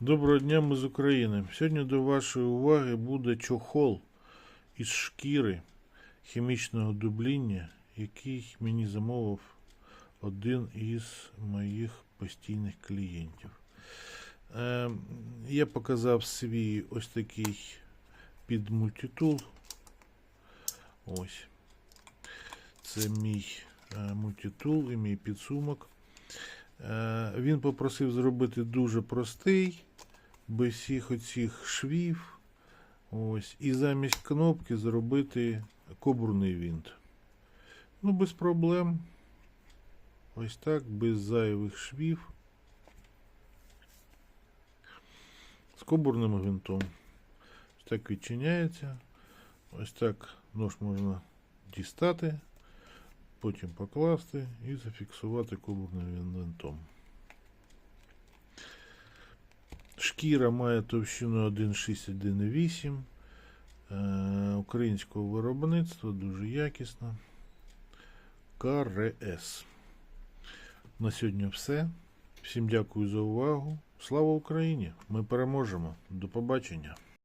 Доброго дня, ми з України. Сьогодні до вашої уваги буде чохол із шкіри хімічного дубління, який мені замовив один із моїх постійних клієнтів. Е, я показав свій ось такий під мультитул. Ось. Це мій е, мультитул і мій підсумок. Е, Він попросив зробити дуже простий, без всіх оцих швів. Ось. І замість кнопки зробити кобурний винт. Ну, без проблем. Ось так, без зайвих швів. З кобурним гвинтом. Ось так відчиняється. Ось так нож можна дістати потім покласти і зафіксувати кобурним винтом. Шкіра має товщину 1,6-1,8 е, українського виробництва, дуже якісно. КРС. На сьогодні все. Всім дякую за увагу. Слава Україні! Ми переможемо. До побачення!